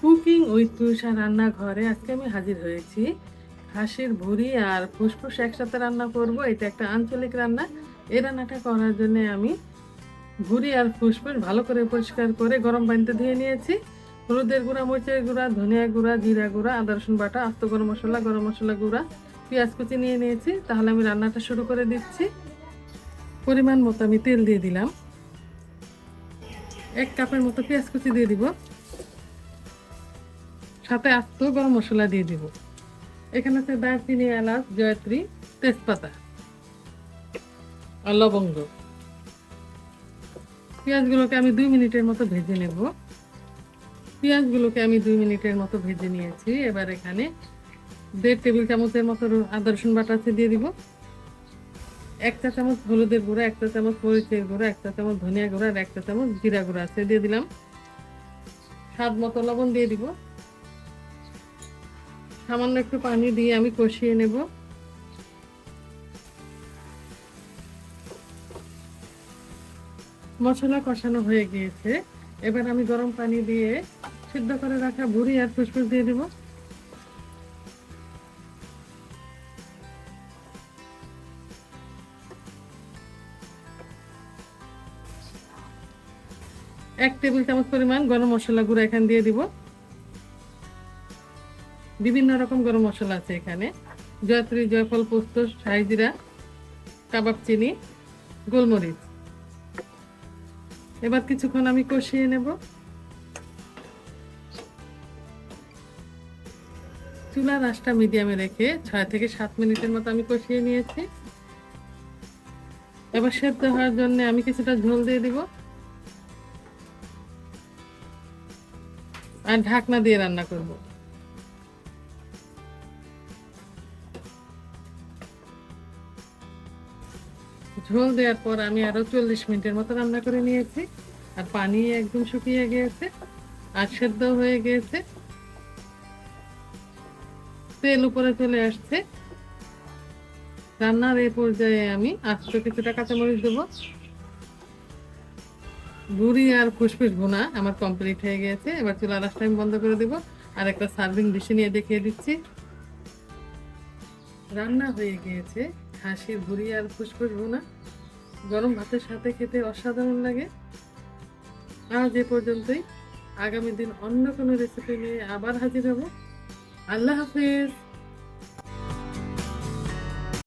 Cooking with Tusha রান্নাঘরে আজকে আমি হাজির হয়েছি। হাঁসের ভুড়ি আর ফুসফুস একসাথে রান্না করব, এটা একটা আঞ্চলিক রান্না। এই রান্নাটা করার জন্য আমি ভুড়ি আর ফুসফুস ভালো করে পরিষ্কার করে গরম পানিতে ধুয়ে নিয়েছি। হলুদের গুঁড়া, মরিচের গুঁড়া, ধনিয়া গুঁড়া, জিরা গুঁড়া, আদা, রসুন বাটা, আস্ত গরম মশলা গরম মশলা গুঁড়া, পেঁয়াজ কুচি নিয়ে নিয়েছি। তাহলে আমি রান্নাটা শুরু করে দিচ্ছি। পরিমাণ মতো আমি তেল দিয়ে দিলাম। এক কাপের মতো পেঁয়াজ কুচি দিয়ে দিব। সাথে আস্ত গরম মশলা দিয়ে দিব। এখানে আছে দারচিনি, এলাচ, জয়ত্রী, তেজপাতা আর লবঙ্গ। পেঁয়াজগুলোকে আমি দুই মিনিটের মতো ভেজে নেব। পেঁয়াজগুলোকে আমি দুই মিনিটের মতো ভেজে নিয়েছি। এবার এখানে দেড় টেবিল চামচের মতো আদা, রসুন বাটা আছে দিয়ে দিব। এক চা চামচ হলুদের গুঁড়া, এক চা চামচ মরিচের গুঁড়া, এক চা চামচ ধনিয়া গুঁড়া আর এক চা চামচ জিরা গুঁড়া আছে দিয়ে দিলাম। স্বাদ মতো লবণ দিয়ে দিব। সামান্য একটু পানি দিয়ে আমি কষিয়ে নেব। মশলা কষানো হয়ে গিয়েছে। এবার আমি গরম পানি দিয়ে সিদ্ধ করে রাখা ভুড়ি আর ফুসফুস দিয়ে দিব। এক টেবিল চামচ পরিমাণ গরম মশলা গুঁড়ো এখানে দিয়ে দিব। বিভিন্ন রকম গরম মশলা আছে এখানে। জয়ত্রী, জয়ফল, পোস্ত সাইজিরা কাবাব, চিনি, গোলমরিচ। এবার কিছুক্ষণ আমি কষিয়ে নেব। চুলার আঁচটা মিডিয়ামে রেখে ছয় থেকে সাত মিনিটের মতো আমি কষিয়ে নিয়েছি। এবার সেদ্ধ হওয়ার জন্য আমি কিছুটা ঝোল দিয়ে দিব। আর ঢাকনা দিয়ে রান্না করব। ঝোল দেওয়ার পর আমি আরও চল্লিশ মিনিটের মতো রান্না করে নিয়েছি। আর পানি একদম শুকিয়ে গিয়েছে, আর সেদ্ধ হয়ে গিয়েছে। তেল উপরে চলে আসছে। রান্নার এই পর্যায়ে আমি আস্ত কিছুটা কাঁচামরিচ দেবো। গুড়ি আর ফুসফুস ভুনা আমার কমপ্লিট হয়ে গেছে এবার চুলা রাস্তা আমি বন্ধ করে দেবো। আর একটা সার্ভিং ডিশে নিয়ে দেখিয়ে দিচ্ছি। রান্না হয়ে গিয়েছে। হাঁসির ভুড়ি আর ফুসফুস ভুনা। গরম ভাতের সাথে খেতে অসাধারণ লাগে। আজ এ পর্যন্তই। আগামী দিন অন্য কোনো রেসিপি নিয়ে আবার হাজির হব। আল্লাহ হাফেজ।